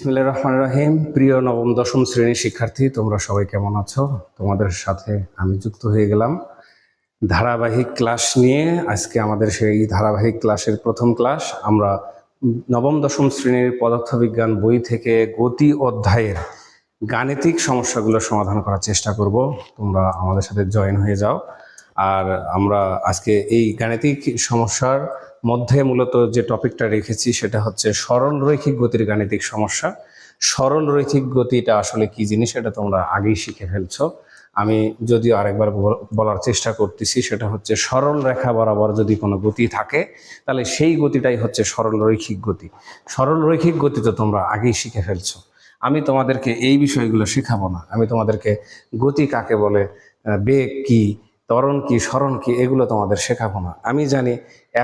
বিসমিল্লাহির রহমান রহিম। প্রিয় নবম, দশম শ্রেণির শিক্ষার্থী, তোমরা সবাই কেমন আছো? তোমাদের সাথে আমি যুক্ত হয়ে গেলাম। ধারাবাহিক ক্লাস নিয়ে আজকে আমাদের সেই ধারাবাহিক ক্লাসের প্রথম ক্লাস। আমরা নবম, দশম শ্রেণির পদার্থবিজ্ঞান বই থেকে গতি অধ্যায়ের গাণিতিক সমস্যাগুলো সমাধান করার চেষ্টা করব। তোমরা আমাদের সাথে জয়েন হয়ে যাও। আর আমরা আজকে এই গাণিতিক সমস্যার মধ্যে মূলত যে টপিকটা রেখেছি সেটা হচ্ছে সরল রৈখিক গতির গাণিতিক সমস্যা। সরল রৈখিক গতিটা আসলে কি জিনিস এটা তোমরা আগেই শিখে ফেলছো। আমি যদিও আরেকবার বল- বলার চেষ্টা করতেছি, সেটা হচ্ছে সরল রেখা বরাবর যদি কোনো গতি থাকে, তাহলে সেই গতিটাই হচ্ছে সরল রৈখিক গতি। সরল রৈখিক গতি তো তোমরা আগেই শিখে ফেলছো। আমি তোমাদেরকে এই বিষয়গুলো শেখাবো না। আমি তোমাদেরকে গতি কাকে বলে বেগ কি ত্বরণ কি, স্মরণ কি, এগুলো তোমাদের শেখাবো না। আমি জানি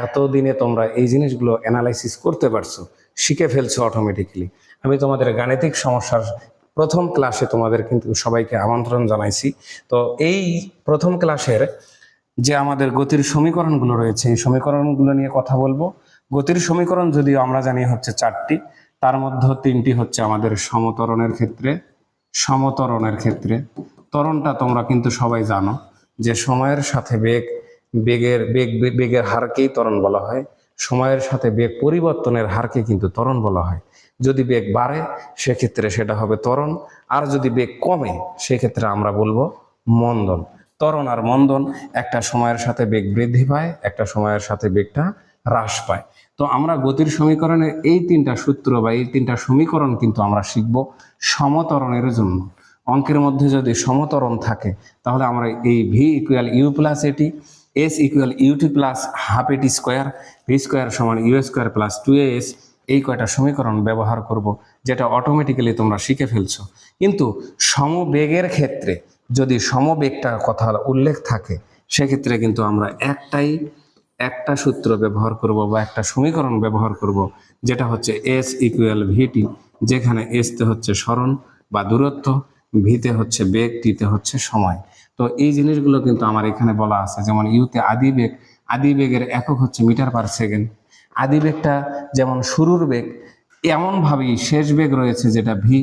এতদিনে তোমরা এই জিনিসগুলো অ্যানালাইসিস করতে পারছ, শিখে ফেলছো অটোমেটিক্যালি আমি তোমাদের গাণিতিক সমস্যার প্রথম ক্লাসে তোমাদের কিন্তু সবাইকে আমন্ত্রণ জানাইছি। তো এই প্রথম ক্লাসের যে আমাদের গতির সমীকরণগুলো রয়েছে, এই সমীকরণগুলো নিয়ে কথা বলব। গতির সমীকরণ যদিও আমরা জানি হচ্ছে চারটি, তার মধ্যে তিনটি হচ্ছে আমাদের সমতরণের ক্ষেত্রে সমতরণের ক্ষেত্রে। তরণটা তোমরা কিন্তু সবাই জানো। যে সময়ের সাথে বেগ, বেগের বেগ, বেগের হারকেই ত্বরণ বলা হয়। সময়ের সাথে বেগ পরিবর্তনের হারকে কিন্তু ত্বরণ বলা হয়। যদি বেগ বাড়ে, সেক্ষেত্রে সেটা হবে ত্বরণ। আর যদি বেগ কমে, সেক্ষেত্রে আমরা বলব মন্দন। ত্বরণ আর মন্দন একটা সময়ের সাথে বেগ বৃদ্ধি পায়, একটা সময়ের সাথে বেগটা হ্রাস পায়। তো আমরা গতির সমীকরণের এই তিনটা সূত্র বা এই তিনটা সমীকরণ কিন্তু আমরা শিখব সমতরণের জন্য। অঙ্কের মধ্যে যদি সমতরণ থাকে, তাহলে আমরা এই V equal U plus A T S equal U T plus half A T square V square সমান U square plus two S এই কয়টা সমীকরণ ব্যবহার করব, যেটা অটোমেটিক্যালি তোমরা শিখে ফেলছো। কিন্তু সমবেগের ক্ষেত্রে যদি সমবেগটার কথা উল্লেখ থাকে, সেক্ষেত্রে কিন্তু আমরা একটাই, একটা সূত্র ব্যবহার করব বা একটা সমীকরণ ব্যবহার করব, যেটা হচ্ছে এস ইকুয়াল ভিটি যেখানে এসতে হচ্ছে স্মরণ বা দূরত্ব ভিতে হচ্ছে বেগ, টিতে হচ্ছে সময়। তো এই জিনিসগুলো কিন্তু আমার এখানে বলা আছে। যেমন ইউতে আদি বেগ, আদি বেগের একক হচ্ছে মিটার পার সেকেন্ড। আদি বেগটা যেমন শুরুর বেগ, এমনভাবেই শেষ বেগ রয়েছে যেটা ভি।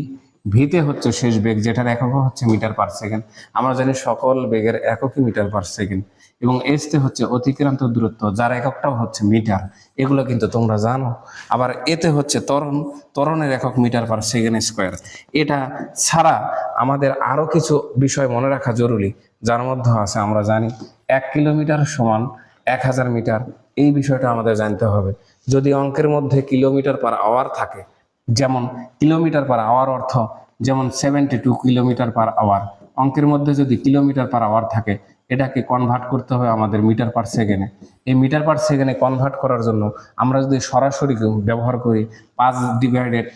ভিতে হচ্ছে শেষ বেগ, যেটার একক হচ্ছে মিটার পার সেকেন্ড। আমরা জানি সকল বেগের এককই মিটার পার সেকেন্ড। এবং এসতে হচ্ছে অতিক্রান্ত দূরত্ব, যার এককটাও হচ্ছে মিটার। এগুলো কিন্তু তোমরা জানো। আবার এতে হচ্ছে তরণ তরণের একক মিটার পার সেকেন্ড স্কোয়ার এটা ছাড়া আমাদের আরও কিছু বিষয় মনে রাখা জরুরি, যার মধ্যে আছে আমরা জানি এক কিলোমিটার সমান এক হাজার মিটার। এই বিষয়টা আমাদের জানতে হবে। যদি অঙ্কের মধ্যে কিলোমিটার পার আওয়ার থাকে, যেমন কিলোমিটার পার আওয়ার অর্থ যেমন seventy two kilometre per hour অঙ্কের মধ্যে যদি কিলোমিটার পার আওয়ার থাকে এটাকে কনভার্ট করতে হবে আমাদের মিটার পার সেকেন্ডে এই মিটার পার সেকেন্ডে কনভার্ট করার জন্য আমরা যদি সরাসরি ব্যবহার করি পাঁচ ডিভাইডেড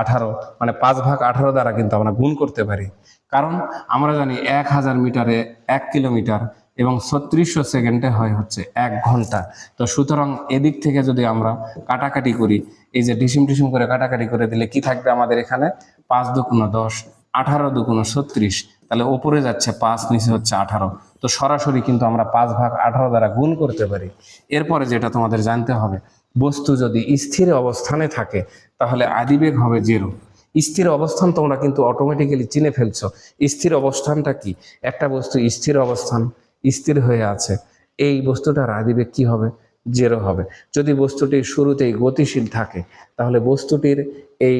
আঠারো মানে পাঁচ ভাগ আঠারো দ্বারা কিন্তু আমরা গুণ করতে পারি। কারণ আমরা জানি এক হাজার মিটারে এক কিলোমিটার এবং ছত্রিশশো সেকেন্ডে হয় হচ্ছে এক ঘণ্টা। তো সুতরাং এদিক থেকে যদি আমরা কাটাকাটি করি, এই যে ডিসিম ডিসিম করে কাটাকাটি করে দিলে কি থাকবে আমাদের এখানে? পাঁচ দুগুণ দশ, আঠারো দুগুণ ছত্রিশ। তাহলে ওপরে যাচ্ছে পাঁচ, নিচে হচ্ছে আঠারো। তো সরাসরি কিন্তু আমরা পাঁচ ভাগ আঠারো দ্বারা গুণ করতে পারি। এরপরে যেটা তোমাদের জানতে হবে, বস্তু যদি স্থির অবস্থানে থাকে, তাহলে আদিবেগ হবে জিরো স্থির অবস্থান তোমরা কিন্তু অটোমেটিক্যালি চিনে ফেলছো। স্থির অবস্থানটা কি? একটা বস্তু স্থির অবস্থান, স্থির হয়ে আছে। এই বস্তুটার আদিবেগ কি হবে? জেরো হবে। যদি বস্তুটি শুরুতেই গতিশীল থাকে, তাহলে বস্তুটির এই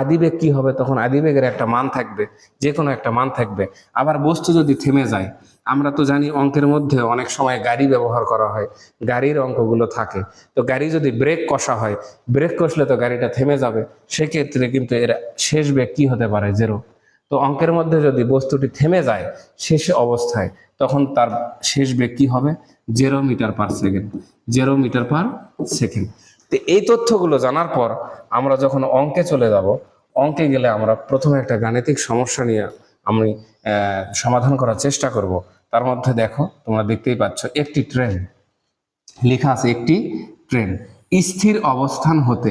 আদিবেগ কি হবে? তখন আদিবেগের একটা মান থাকবে যে কোনো একটা মান থাকবে। আবার বস্তু যদি থেমে যায়, আমরা তো জানি অঙ্কের মধ্যে অনেক সময় গাড়ি ব্যবহার করা হয়, গাড়ির অঙ্কগুলো থাকে। তো গাড়ি যদি ব্রেক কষা হয়, ব্রেক কষলে তো গাড়িটা থেমে যাবে। সেক্ষেত্রে কিন্তু এর শেষ বেগ কি হতে পারে? জেরো তো অঙ্কের মধ্যে যদি বস্তুটি থেমে যায়, শেষ অবস্থায়, তখন তার শেষ বেগ কি হবে? Zero metre per second zero metre per second তো এই তথ্যগুলো জানার পর আমরা যখন অঙ্কে চলে যাব, অঙ্কে গেলে আমরা প্রথমে একটা গাণিতিক সমস্যা নিয়ে আমি সমাধান করার চেষ্টা করব। তার মধ্যে দেখো, তোমরা দেখতেই পাচ্ছ একটি ট্রেন, লেখা আছে একটি ট্রেন, স্থির অবস্থান হতে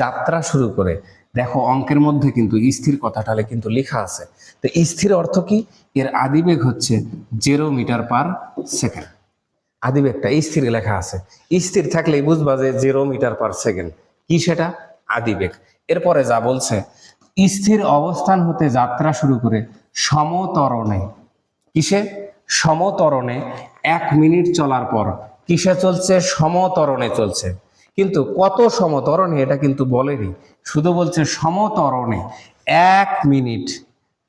যাত্রা শুরু করে। দেখো, অঙ্কের মধ্যে কিন্তু স্থির কথাটালে কিন্তু লেখা আছে। তো স্থির অর্থ কি? এর আদিবেগ হচ্ছে জিরো মিটার পার সেকেন্ড আদিবেগটা স্থির লেখা আছে। স্থির থাকলেই বুঝবা যে জিরো মিটার পার সেকেন্ড কি সেটা? আদিবেগ। এরপরে যা বলছে, স্থির অবস্থান হতে যাত্রা শুরু করে সমতরণে। কিসে? সমতরণে এক মিনিট চলার পর। কিসে চলছে? সমতরণে চলছে। কিন্তু কত সমতরণে এটা কিন্তু বলেনি। শুধু বলছে সমতরণে এক মিনিট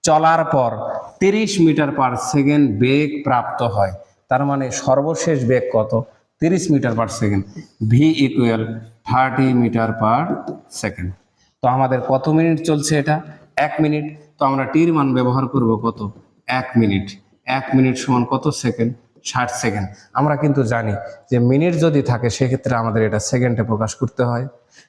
চলার পর তিরিশ মিটার পার সেকেন্ড বেগ প্রাপ্ত হয়। তার মানে সর্বশেষ বেগ কত? তিরিশ metre per second V equal thirty metre per second তো আমাদের কত মিনিট চলছে এটা? এক মিনিট। তো আমরা টির মান ব্যবহার করব কত? এক মিনিট। এক মিনিট সমান কত সেকেন্ড ষাট সেকেন্ড আমরা কিন্তু জানি যে মিনিট যদি থাকে, সেক্ষেত্রে আমাদের এটা সেকেন্ডে প্রকাশ করতে হয়।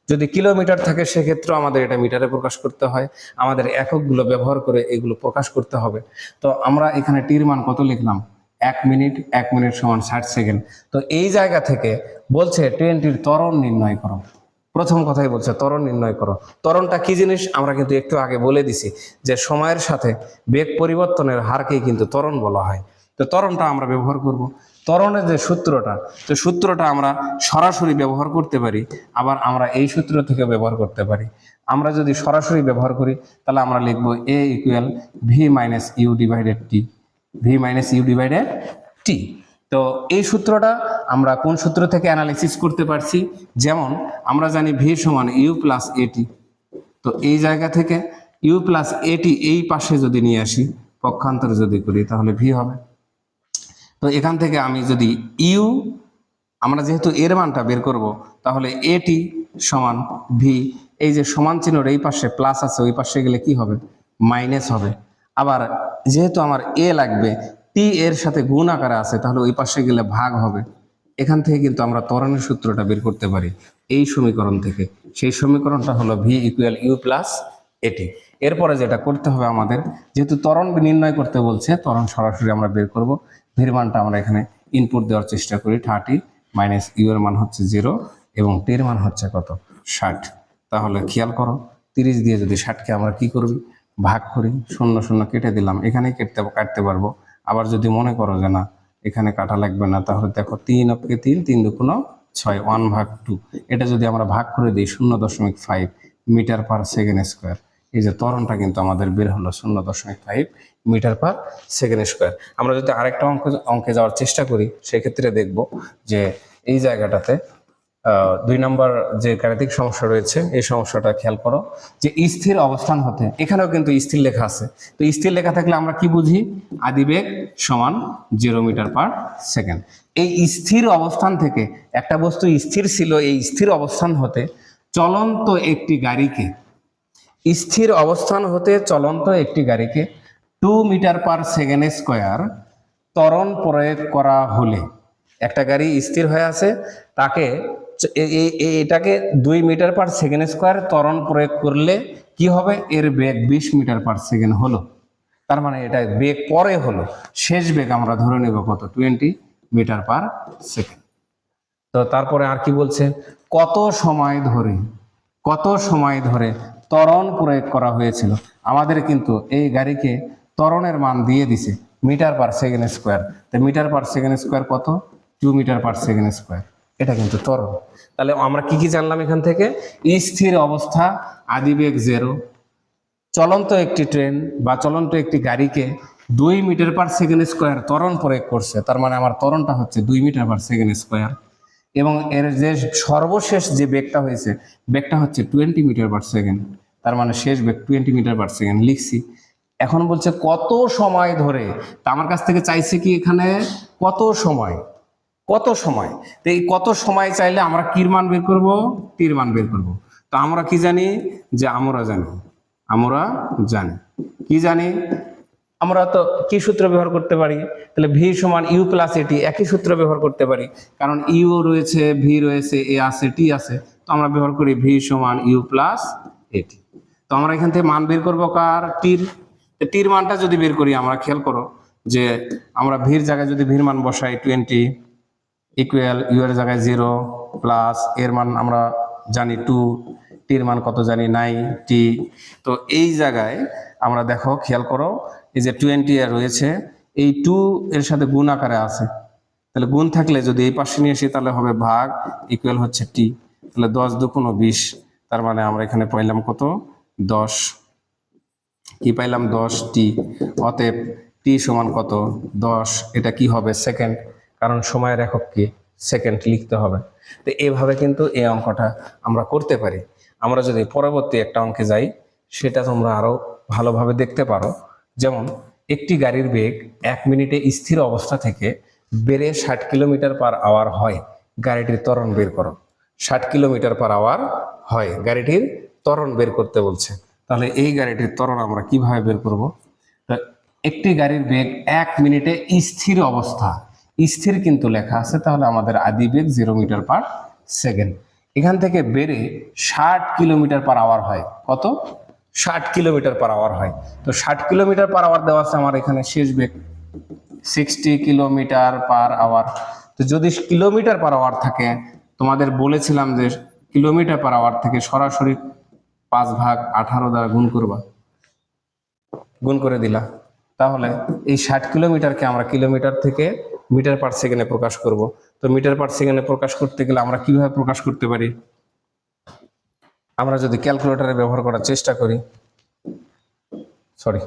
যদি কিলোমিটার থাকে, সেক্ষেত্রেও আমাদের এটা মিটারে প্রকাশ করতে হয়। আমাদের এককগুলো ব্যবহার করে এগুলো প্রকাশ করতে হবে। তো আমরা এখানে টির মান কত লিখলাম? এক মিনিট এক মিনিট সমান ষাট সেকেন্ড। তো এই জায়গা থেকে বলছে ট্রেনটির ত্বরণ নির্ণয় করো। প্রথম কথাই বলছে ত্বরণ নির্ণয় করো। ত্বরণটা কি জিনিস? আমরা কিন্তু একটু আগে বলে দিছি যে সময়ের সাথে বেগ পরিবর্তনের হারকেই কিন্তু ত্বরণ বলা হয়। তো ত্বরণটা আমরা ব্যবহার করব। ত্বরণের যে সূত্রটা, তো সূত্রটা আমরা সরাসরি ব্যবহার করতে পারি, আবার আমরা এই সূত্র থেকে ব্যবহার করতে পারি। আমরা যদি সরাসরি ব্যবহার করি, তাহলে আমরা লিখব A equal V minus U divided T V minus U divided T তো এই সূত্রটা আমরা কোন সূত্র থেকে অ্যানালাইসিস করতে পারছি? যেমন আমরা জানি ভি সমান ইউ প্লাস এটি তো এই জায়গা থেকে ইউ প্লাস এটি এই পাশে যদি নিয়ে আসি, পক্ষান্তর যদি করি, তাহলে ভি হবে। তো এখান থেকে আমি যদি ইউ আমরা যেহেতু এর মানটা বের করব, তাহলে এটি সমান ভি এই যে সমান চিহ্নর এই পাশে প্লাস আছে, ওই পাশে গেলে কি হবে? মাইনাস হবে। আবার যেহেতু আমার এ লাগবে টি এর সাথে গুণ আকারে আছে, তাহলে ওই পাশে গেলে ভাগ হবে। এখান থেকে কিন্তু আমরা ত্বরণের সূত্রটা বের করতে পারি, এই সমীকরণ থেকে। সেই সমীকরণটা হলো ভি ইকুয়াল ইউ প্লাস এটি এরপরে যেটা করতে হবে আমাদের, যেহেতু ত্বরণ নির্ণয় করতে বলছে, ত্বরণ সরাসরি আমরা বের করব। ভির মানটা আমরা এখানে ইনপুট দেওয়ার চেষ্টা করি থার্টি মাইনাস ইউ এর মান হচ্ছে জিরো এবং টির মান হচ্ছে কত? ষাট। তাহলে খেয়াল করো, তিরিশ দিয়ে যদি ষাটকে আমরা কি করবি? ভাগ করি, শূন্য শূন্য কেটে দিলাম, এখানেই কেটতে কাটতে পারব। আবার যদি মনে করো যে না, এখানে কাটা লাগবে না, তাহলে দেখো তিন অপকে তিন তিন দুগুণ ছয়, ওয়ান ভাগ টু। এটা যদি আমরা ভাগ করে দিই, শূন্য দশমিক five metre per second square. এই যে তরণটা কিন্তু আমাদের বের হলো, শূন্য দশমিক five metre per second square. আমরা যদি আরেকটা অঙ্ক অঙ্কে যাওয়ার চেষ্টা করি, সেক্ষেত্রে দেখব যে এই জায়গাটাতে দুই নম্বর যে গাণিতিক সমস্যা রয়েছে, এই সমস্যাটা খেয়াল করো যে স্থির অবস্থান হতে, এখানেও কিন্তু স্থির লেখা আছে। তো স্থির লেখা থাকলে আমরা কি বুঝি? আদিবেগ সমান জিরো মিটার পার সেকেন্ড এই স্থির অবস্থান থেকে একটা বস্তু স্থির ছিল, এই স্থির অবস্থান হতে চলন্ত একটি গাড়িকে, স্থির অবস্থান হতে চলন্ত একটি গাড়িকে two metre per second square ত্বরণ প্রয়োগ করা হলে, একটা গাড়ি স্থির হয়ে আছে, তাকে এটাকে দুই মিটার পার সেকেন্ড স্কোয়ার ত্বরণ প্রয়োগ করলে কি হবে? এর বেগ বিশ মিটার পার সেকেন্ড হলো। তার মানে এটা বেগ পরে হলো। শেষ বেগ আমরা ধরে নেব কত? টোয়েন্টি মিটার পার সেকেন্ড তো তারপরে আর কি বলছে? কত সময় ধরে, কত সময় ধরে ত্বরণ প্রয়োগ করা হয়েছিল? আমাদের কিন্তু এই গাড়িকে ত্বরণের মান দিয়ে দিছে মিটার পার সেকেন্ড স্কোয়ার তো মিটার পার সেকেন্ড স্কোয়ার কত? Two metre per second square এটা কিন্তু ত্বরণ তাহলে আমরা কি কি জানলাম এখান থেকে? স্থির অবস্থা, আদিবেগ জেরো চলন্ত একটি ট্রেন বা চলন্ত একটি গাড়িকে দুই মিটার পার সেকেন্ড স্কোয়ার ত্বরণ প্রয়োগ করছে। তার মানে আমার ত্বরণটা হচ্ছে দুই মিটার পার সেকেন্ড স্কোয়ার এবং এর যে সর্বশেষ যে বেগটা হয়েছে, বেগটা হচ্ছে টোয়েন্টি মিটার পার সেকেন্ড তার মানে শেষ বেগ টোয়েন্টি মিটার পার সেকেন্ড লিখছি। এখন বলছে কত সময় ধরে? তা আমার কাছ থেকে চাইছে কি এখানে কত সময়? কত সময়? তো এই কত সময় চাইলে আমরা কির মান বের করব? টির মান বের করব। তো আমরা কি জানি? যে আমরা জানি। আমরা জানি। কি জানি? আমরা তো কি সূত্র ব্যবহার করতে পারি? তাহলে ভি সমান ইউ প্লাস এটি একই সূত্র ব্যবহার করতে পারি। কারণ ইউ রয়েছে, ভি রয়েছে, এ আছে, টি আছে। তো আমরা ব্যবহার করি ভি সমান ইউ প্লাস এটি তো আমরা এখান থেকে মান বের করব কার? টির টির মানটা যদি বের করি, আমরা খেয়াল করো যে আমরা ভির জায়গায় যদি ভির মান বসাই টোয়েন্টি ইকুয়াল ইউ এর জায়গায় জিরো প্লাস এর মান আমরা জানি টু টির মান কত জানি নাই টি তো এই জায়গায় আমরা দেখো, খেয়াল করো, এই যে টোয়েন্টি রয়েছে, এই টু এর সাথে গুণ আকারে আছে। তাহলে গুণ থাকলে যদি এই পাশে নিয়ে আসি, তাহলে হবে ভাগ ইকুয়াল হচ্ছে টি তাহলে দশ দুগুণ বিশ, তার মানে আমরা এখানে পাইলাম কত? দশ। কি পাইলাম? দশ টি অতএব টি সমান কত? দশ। এটা কি হবে? সেকেন্ড কারণ সময়ের একক কি? সেকেন্ড লিখতে হবে। তো এভাবে কিন্তু এই অঙ্কটা আমরা করতে পারি। আমরা যদি পরবর্তী একটা অঙ্কে যাই, সেটা তোমরা আরও ভালোভাবে দেখতে পারো। যেমন, একটি গাড়ির বেগ এক মিনিটে স্থির অবস্থা থেকে বেড়ে ষাট কিলোমিটার পার আওয়ার হয়, গাড়িটির ত্বরণ বের করো। ষাট কিলোমিটার পার আওয়ার হয়, গাড়িটির ত্বরণ বের করতে বলছে। তাহলে এই গাড়িটির ত্বরণ আমরা কীভাবে বের করব? একটি গাড়ির বেগ এক মিনিটে স্থির অবস্থা স্থির কিন্তু লেখা আছে, তাহলে আমাদের আদি বেগ জিরো মিটার পার সেকেন্ড এখান থেকে বেড়ে ষাট কিলোমিটার পার আওয়ার হয়। কত? ষাট কিলোমিটার পার আওয়ার হয়। তো ষাট কিলোমিটার পার আওয়ার দেওয়া আছে আমার এখানে শেষ বেগ। সিক্সটি কিলোমিটার পার আওয়ার তো যদি কিলোমিটার পার আওয়ার থাকে, তোমাদের বলেছিলাম যে কিলোমিটার পার আওয়ার থেকে সরাসরি পাঁচ ভাগ আঠারো দ্বারা গুণ করবা। গুণ করে দিলা। তাহলে এই ষাট কিলোমিটারকে আমরা কিলোমিটার থেকে মিটার পার সেকেন্ডে প্রকাশ করব। তো মিটার পার সেকেন্ডে প্রকাশ করতে গেলে আমরা কীভাবে প্রকাশ করতে পারি? আমরা যদি ক্যালকুলেটরে ব্যবহার করার চেষ্টা করি। সরি।